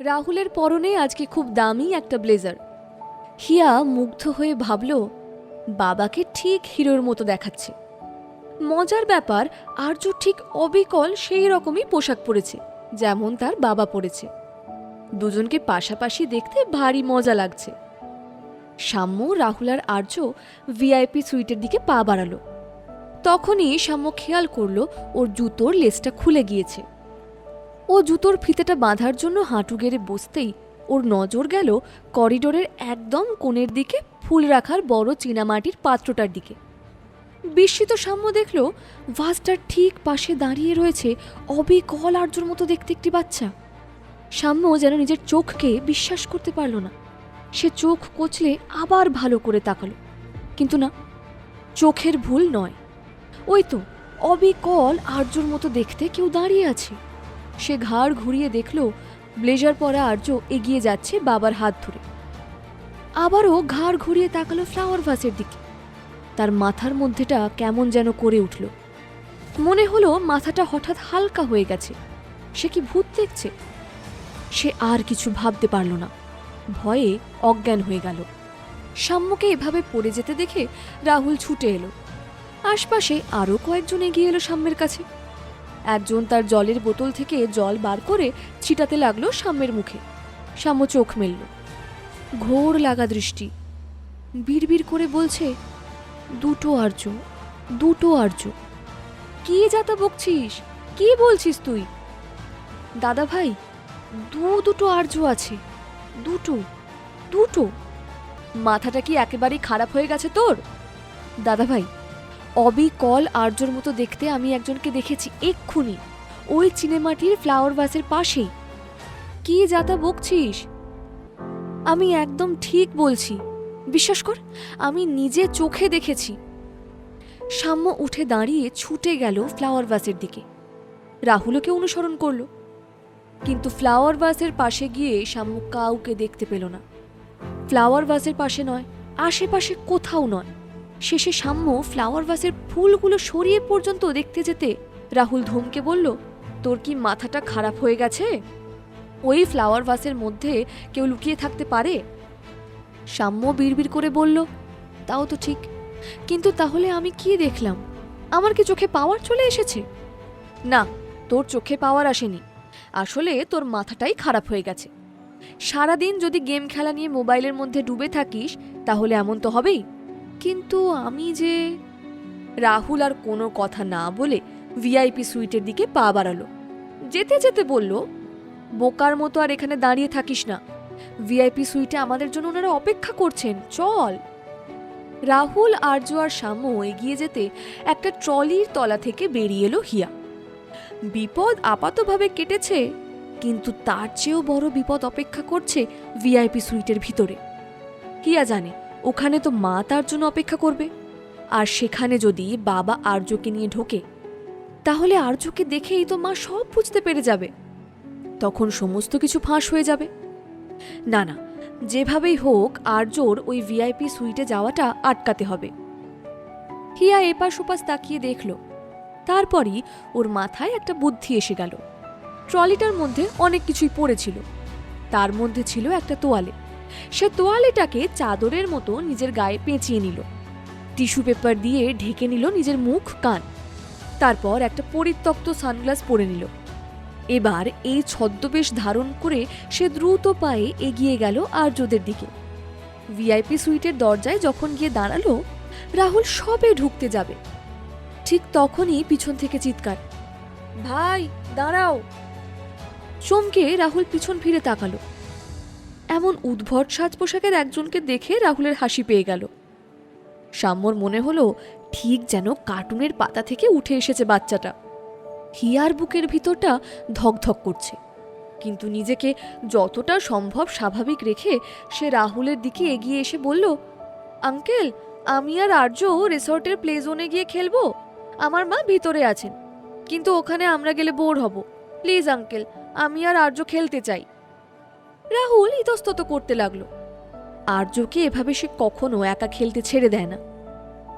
রাহুলের পরনে আজকে খুব দামি একটা ব্লেজার। হিয়া মুগ্ধ হয়ে ভাবল, বাবাকে ঠিক হিরোর মতো দেখাচ্ছে। মজার ব্যাপার আর্য ঠিক অবিকল সেই রকমই পোশাক পরেছে, যেমন তার বাবা পরেছে। দুজনকে পাশাপাশি দেখতে ভারী মজা লাগছে। সাম্য, রাহুল আর আর্য ভিআইপি সুইটের দিকে পা বাড়ালো। তখনই সাম্য খেয়াল করল, ওর জুতোর লেসটা খুলে গিয়েছে। ও জুতোর ফিতেটা বাঁধার জন্য হাঁটু গেড়ে বসতেই ওর নজর গেল করিডোরের একদম কোণের দিকে ফুল রাখার বড় চীনামাটির পাত্রটার দিকে। বিস্মিত সাম্য দেখল ভাসটার ঠিক পাশে দাঁড়িয়ে রয়েছে অবিকল আর্যর মতো দেখতে একটি বাচ্চা। সাম্য যেন নিজের চোখকে বিশ্বাস করতে পারল না। সে চোখ কচলে আবার ভালো করে তাকালো। কিন্তু না, চোখের ভুল নয়। ওই তো অবিকল আর্যর মতো দেখতে কেউ দাঁড়িয়ে আছে। সে ঘাড় ঘুরিয়ে দেখল, ব্লেজার পরা আর্য এগিয়ে যাচ্ছে বাবার হাত ধরে। আবারও ঘাড় ঘুরিয়ে তাকালো ফ্লাওয়ার ভাসের দিকে। তার মাথার মধ্যেটা কেমন যেন করে উঠল। মনে হলো মাথাটা হঠাৎ হালকা হয়ে গেছে। সে কি ভূত দেখছে? সে আর কিছু ভাবতে পারল না। ভয়ে অজ্ঞান হয়ে গেল। সাম্যকে এভাবে পড়ে যেতে দেখে রাহুল ছুটে এলো। আশপাশে আরও কয়েকজন এগিয়ে এলো সাম্যের কাছে। একজন তার জলের বোতল থেকে জল বার করে ছিটাতে লাগল সাম্যের মুখে। সাম্য চোখ মেলল। ঘোর লাগা দৃষ্টি। বিড়বিড় করে বলছে, দুটো আর্য দুটো আর্য। কি যাতা বকছিস? কি বলছিস তুই? দাদা ভাই, দু দুটো আর্য আছে, দুটো দুটো। মাথাটা কি একেবারেই খারাপ হয়ে গেছে তোর? দাদা ভাই অবিকল আর্যর মতো দেখতে আমি একজনকে দেখেছি এক্ষুনি। ওই চিনেমাটির ফ্লাওয়ার ভাসের পাশেই। কি যাতা বকছিস? আমি একদম ঠিক বলছি। বিশ্বাস কর, আমি নিজে চোখে দেখেছি। সাম্য উঠে দাঁড়িয়ে ছুটে গেল ফ্লাওয়ার ভাসের দিকে। রাহুলকে অনুসরণ করল। কিন্তু ফ্লাওয়ার ভাসের পাশে গিয়ে সাম্য কাউকে দেখতে পেল না। ফ্লাওয়ার ভাসের পাশে নয়, আশেপাশে কোথাও নয়। শেষে সাম্য ফ্লাওয়ার ভাসের ফুলগুলো সরিয়ে পর্যন্ত দেখতে যেতে রাহুল ধমকে বলল, তোর কি মাথাটা খারাপ হয়ে গেছে? ওই ফ্লাওয়ার ভাসের মধ্যে কেউ লুকিয়ে থাকতে পারে? সাম্য বিড়বিড় করে বলল, তাও তো ঠিক। কিন্তু তাহলে আমি কি দেখলাম? আমার কি চোখে পাওয়ার চলে এসেছে? না, তোর চোখে পাওয়ার আসেনি। আসলে তোর মাথাটাই খারাপ হয়ে গেছে। সারাদিন যদি গেম খেলা নিয়ে মোবাইলের মধ্যে ডুবে থাকিস, তাহলে এমন তো হবেই। কিন্তু আমি যে রাহুল আর কোনো কথা না বলে ভিআইপি সুইটের দিকে পা বাড়ালো। যেতে যেতে বলল, বোকার মতো আর এখানে দাঁড়িয়ে থাকিস না। ভিআইপি সুইটে আমাদের জন্য ওনারা অপেক্ষা করছেন। চল। রাহুল, আর্য আর শ্যাম্য এগিয়ে যেতে একটা ট্রলির তলা থেকে বেরিয়ে এলো হিয়া। বিপদ আপাতভাবে কেটেছে, কিন্তু তার চেয়েও বড় বিপদ অপেক্ষা করছে ভিআইপি সুইটের ভিতরে। হিয়া জানে ওখানে তো মা তার জন্য অপেক্ষা করবে। আর সেখানে যদি বাবা আর্যকে নিয়ে ঢোকে, তাহলে আর্যকে দেখেই তো মা সব বুঝতে পেরে যাবে। তখন সমস্ত কিছু ফাঁস হয়ে যাবে। না না, যেভাবেই হোক আর্যর ওই ভিআইপি সুইটে যাওয়াটা আটকাতে হবে। হিয়া এপাশ ওপাশ তাকিয়ে দেখল। তারপরই ওর মাথায় একটা বুদ্ধি এসে গেল। ট্রলিটার মধ্যে অনেক কিছুই পড়েছিল। তার মধ্যে ছিল একটা তোয়ালে। সে তোয়ালেটাকে চাদরের মতো নিজের গায়ে পেঁচিয়ে নিল। টিস্যু পেপার দিয়ে ঢেকে নিল নিজের মুখ, কান। তারপর একটা পরিত্যক্ত সানগ্লাস পরে নিল। এবার এই ছদ্মবেশ ধারণ করে সে দ্রুত পায়ে এগিয়ে গেল আর্যদের দিকে। ভিআইপি সুইটের দরজায় যখন গিয়ে দাঁড়াল, রাহুল সবে ঢুকতে যাবে। ঠিক তখনই পিছন থেকে চিৎকার, ভাই, দাঁড়াও! চমকে রাহুল পিছন ফিরে তাকালো। এমন উদ্ভট সাজ পোশাকের একজনকে দেখে রাহুলের হাসি পেয়ে গেল। সাম্যর মনে হলো, ঠিক যেন কার্টুনের পাতা থেকে উঠে এসেছে বাচ্চাটা। হিয়ার বুকের ভিতরটা ধকধক করছে। কিন্তু নিজেকে যতটা সম্ভব স্বাভাবিক রেখে সে রাহুলের দিকে এগিয়ে এসে বলল, আঙ্কেল, আমি আর আর্য রিসর্টের প্লে জোনে গিয়ে খেলব? আমার মা ভিতরে আছেন। কিন্তু ওখানে আমরা গেলে বোর হব। প্লিজ, আঙ্কেল, আমি আর আর্য খেলতে চাই। রাহুল ইতস্তত করতে লাগল। আর্যকে এভাবে সে কখনো একা খেলতে ছেড়ে দেয় না।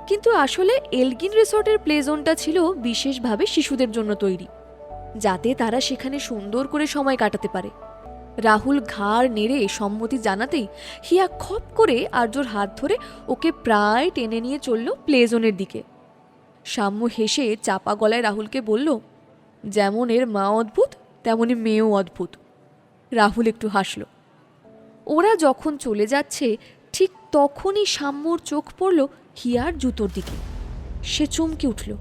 কিন্তু আসলে এলগিন রিসর্টের প্লে জোনটা ছিল বিশেষভাবে শিশুদের জন্য তৈরি, যাতে তারা সেখানে সুন্দর করে সময় কাটাতে পারে। রাহুল ঘাড় নেড়ে সম্মতি জানাতেই হিয়া খপ করে আর্যর হাত ধরে ওকে প্রায় টেনে নিয়ে চলল প্লেজনের দিকে। সাম্য হেসে চাপা গলায় রাহুলকে বলল, যেমন এর মা অদ্ভুত তেমনই মেয়েও অদ্ভুত। রাহুল একটু হাসল। ওরা যখন চলে যাচ্ছে, ঠিক তখনই সাম্যর চোখ পড়ল হিয়ার জুতোর দিকে। সে চমকে উঠল।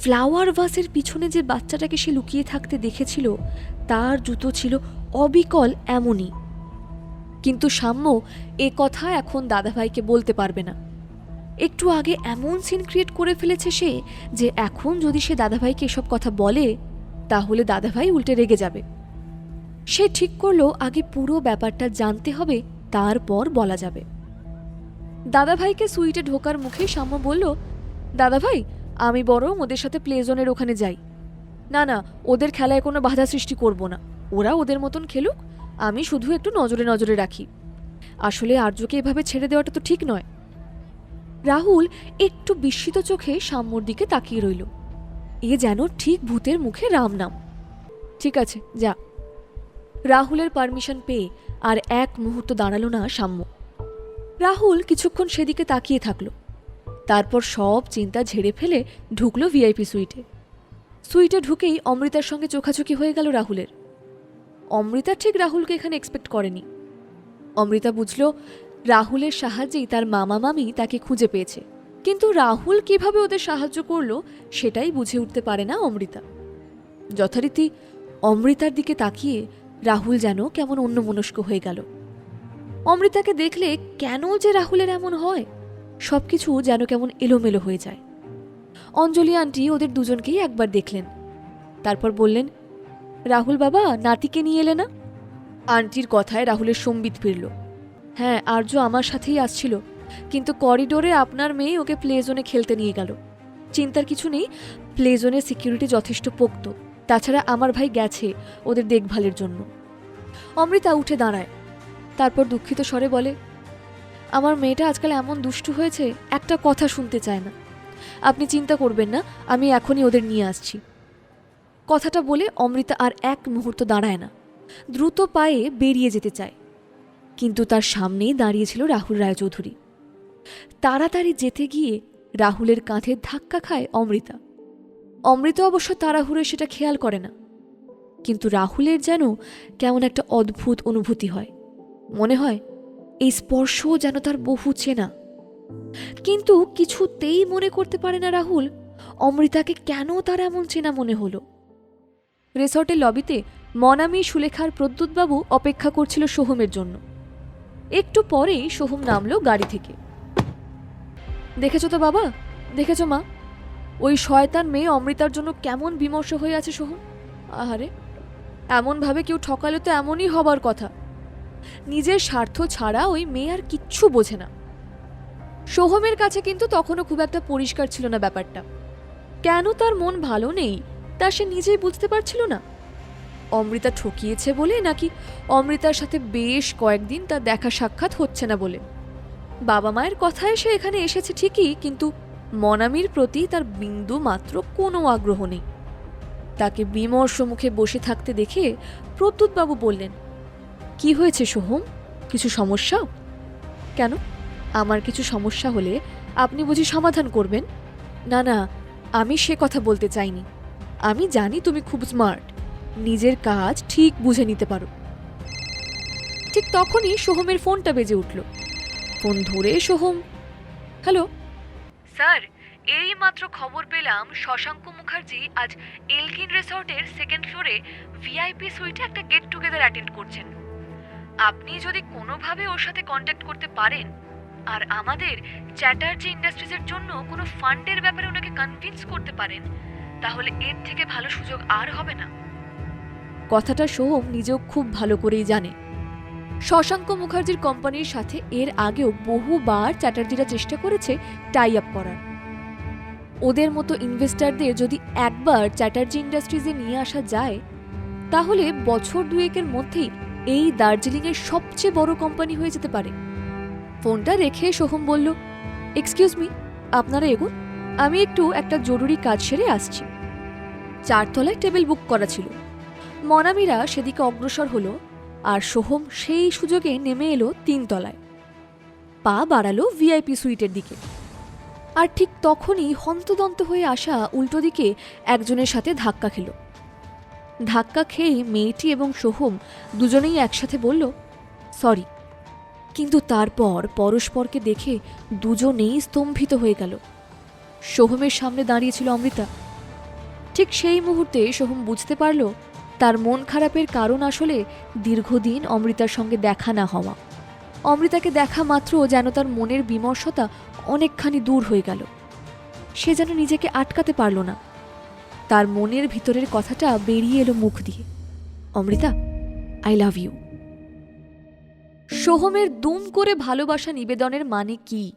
ফ্লাওয়ার ভাসের পিছনে যে বাচ্চাটাকে সে লুকিয়ে থাকতে দেখেছিল, তার জুতো ছিল অবিকল এমনই। কিন্তু সাম্য এ কথা এখন দাদাভাইকে বলতে পারবে না। একটু আগে এমন সিন ক্রিয়েট করে ফেলেছে সে যে এখন যদি সে দাদাভাইকে এসব কথা বলে, তাহলে দাদাভাই উল্টে রেগে যাবে। সে ঠিক করল আগে পুরো ব্যাপারটা জানতে হবে, তারপর বলা যাবে। দাদাভাইকে সুইটে ঢোকার মুখে সাম্য বলল, দাদাভাই, আমি বরং ওদের সাথে প্লে জোনের ওখানে যাই। না না, ওদের খেলায় কোনো বাধা সৃষ্টি করব না। ওরা ওদের মতন খেলুক, আমি শুধু একটু নজরে নজরে রাখি। আসলে আর্যকে এভাবে ছেড়ে দেওয়াটা তো ঠিক নয়। রাহুল একটু বিস্মিত চোখে সাম্যর দিকে তাকিয়ে রইল। এ যেন ঠিক ভূতের মুখে রাম নাম। ঠিক আছে, যা। রাহুলের পারমিশন পেয়ে আর এক মুহূর্ত দাঁড়াল না সাম্য। রাহুল কিছুক্ষণ সেদিকে তাকিয়ে থাকল। তারপর সব চিন্তা ঝেড়ে ফেলে ঢুকলো ভিআইপি সুইটে। সুইটে ঢুকেই অমৃতার সঙ্গে চোখাচোখি হয়ে গেল রাহুলের। অমৃতা ঠিক রাহুলকে এখানে এক্সপেক্ট করেনি। অমৃতা বুঝল রাহুলের সাহায্যেই তার মামা মামি তাকে খুঁজে পেয়েছে। কিন্তু রাহুল কীভাবে ওদের সাহায্য করল সেটাই বুঝে উঠতে পারে না অমৃতা। যথারীতি অমৃতার দিকে তাকিয়ে রাহুল যেন কেমন অন্যমনস্ক হয়ে গেল। অমৃতাকে দেখলে কেন যে রাহুলের এমন হয়? সব কিছু যেন কেমন এলোমেলো হয়ে যায়। অঞ্জলি আন্টি ওদের দুজনকেই একবার দেখলেন। তারপর বললেন, রাহুল বাবা, নাতিকে নিয়ে এলে না? আন্টির কথায় রাহুলের সম্বিত ফিরল। হ্যাঁ আর্য আমার সাথেই আসছিল, কিন্তু করিডোরে আপনার মেয়ে ওকে প্লে জোনে খেলতে নিয়ে গেল। চিন্তার কিছু নেই, প্লে জোনের সিকিউরিটি যথেষ্ট পোক্ত। তাছাড়া আমার ভাই গেছে ওদের দেখভালের জন্য। অমৃতা উঠে দাঁড়ায়। তারপর দুঃখিত স্বরে বলে, আমার মেয়েটা আজকাল এমন দুষ্টু হয়েছে, একটা কথা শুনতে চায় না। আপনি চিন্তা করবেন না, আমি এখনই ওদের নিয়ে আসছি। কথাটা বলে অমৃতা আর এক মুহূর্ত দাঁড়ায় না। দ্রুত পায়ে বেরিয়ে যেতে চায়। কিন্তু তার সামনেই দাঁড়িয়েছিল রাহুল রায়চৌধুরী। তাড়াতাড়ি যেতে গিয়ে রাহুলের কাঁধে ধাক্কা খায় অমৃতা। অমৃতা অবশ্য তাড়াহুড়ো সেটা খেয়াল করে না। কিন্তু রাহুলের যেন কেমন একটা অদ্ভুত অনুভূতি হয়। মনে হয় এই স্পর্শ যেন তার বহু চেনা। কিন্তু কিছুতেই মনে করতে পারে না রাহুল অমৃতাকে কেন তার এমন চেনা মনে হলো। রিসর্টের লবিতে মনামি সুলেখার প্রদ্যুৎবাবু অপেক্ষা করছিল সোহমের জন্য। একটু পরেই সোহম নামলো গাড়ি থেকে। দেখেছ তো বাবা? দেখেছ মা? ওই শয়তান মেয়ে অমৃতার জন্য কেমন বিমর্ষ হয়ে আছে সোহম? আহারে! এমনভাবে কেউ ঠকালে তো এমনই হবার কথা। নিজের স্বার্থ ছাড়া ওই মেয়ে আর কিচ্ছু বোঝে না। সোহমের কাছে কিন্তু তখনও খুব একটা পরিষ্কার ছিল না ব্যাপারটা। কেন তার মন ভালো নেই, তা সে নিজেই বুঝতে পারছিল না। অমৃতা ঠকিয়েছে বলে নাকি অমৃতার সাথে বেশ কয়েকদিন তার দেখা সাক্ষাৎ হচ্ছে না বলে। বাবা মায়ের কথায় সে এখানে এসেছে ঠিকই, কিন্তু মনামির প্রতি তার বিন্দু মাত্র কোনো আগ্রহ নেই। তাকে বিমর্ষ মুখে বসে থাকতে দেখে প্রত্যুৎবাবু বললেন, কি হয়েছে সোহম? কিছু সমস্যা? কেন? আমার কিছু সমস্যা হলে আপনি বুঝি সমাধান করবেন? না না, আমি সে কথা বলতে চাইনি। আমি জানি তুমি খুব স্মার্ট। নিজের কাজ ঠিক বুঝে নিতে পারো। ঠিক তখনই সোহমের ফোনটা বেজে উঠল। ফোন ধরে সোহম, হ্যালো? স্যার এই মাত্র খবর পেলাম, শশাঙ্ক মুখার্জি আজ এলকিন রিসর্টের সেকেন্ড ফ্লোরে ভিআইপি সুইটে একটা গেট টুগেদার অ্যাটেন্ড করছেন। আপনি যদি কোনোভাবে ওর সাথে কন্ট্যাক্ট করতে পারেন, আর আমাদের চ্যাটার্জি ইন্ডাস্ট্রিজের জন্য কোনো ফান্ডের ব্যাপারে ওনাকে কনভিন্স করতে পারেন, তাহলে এর থেকে ভালো সুযোগ আর হবে না। কথাটা সোহম নিজেও খুব ভালো করেই জানে। শশাঙ্ক মুখার্জির কোম্পানির সাথে এর আগেও বহুবার চ্যাটার্জিরা চেষ্টা করেছে টাই আপ করার। ওদের মতো ইনভেস্টারদের যদি একবার চ্যাটার্জি ইন্ডাস্ট্রিজে নিয়ে আসা যায়, তাহলে বছর দুয়েকের মধ্যেই এই দার্জিলিংয়ের সবচেয়ে বড় কোম্পানি হয়ে যেতে পারে। ফোনটা রেখে সোহম বলল এক্সকিউজ মি আপনারা এগুন, আমি একটু একটা জরুরি কাজ সেরে আসছি। চারতলায় টেবিল বুক করা ছিল। মনামিরা সেদিকে অগ্রসর হলো আর সোহম সেই সুযোগে নেমে এলো তিনতলায়। পা বাড়ালো ভিআইপি সুইটের দিকে। আর ঠিক তখনই হন্তদন্ত হয়ে আসা উল্টো দিকে একজনের সাথে ধাক্কা খেল। ধাক্কা খেয়েই মেয়েটি এবং সোহম দুজনেই একসাথে বলল, সরি। কিন্তু তারপর পরস্পরকে দেখে দুজনেই স্তম্ভিত হয়ে গেল। সোহমের সামনে দাঁড়িয়েছিল অমৃতা। ঠিক সেই মুহূর্তে সোহম বুঝতে পারল, তার মন খারাপের কারণ আসলে দীর্ঘদিন অমৃতার সঙ্গে দেখা না হওয়া। অমৃতাকে দেখা মাত্র যেন তার মনের বিমর্ষতা অনেকখানি দূর হয়ে গেল। সে যেন নিজেকে আটকাতে পারল না। তার মনের ভিতরের কথাটা বেরিয়ে এলো মুখ দিয়ে। অমৃতা আই লাভ ইউ সোহমের দুম করে ভালোবাসা নিবেদনের মানে কি?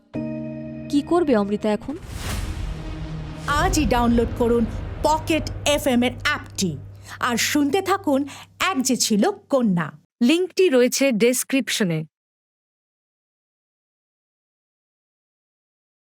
কি করবে অমৃতা এখন? আজই ডাউনলোড করুন পকেট এফএম এর অ্যাপটি। আর শুনতে থাকুন এক যে ছিল কন্যা। লিঙ্কটি রয়েছে ডেসক্রিপশনে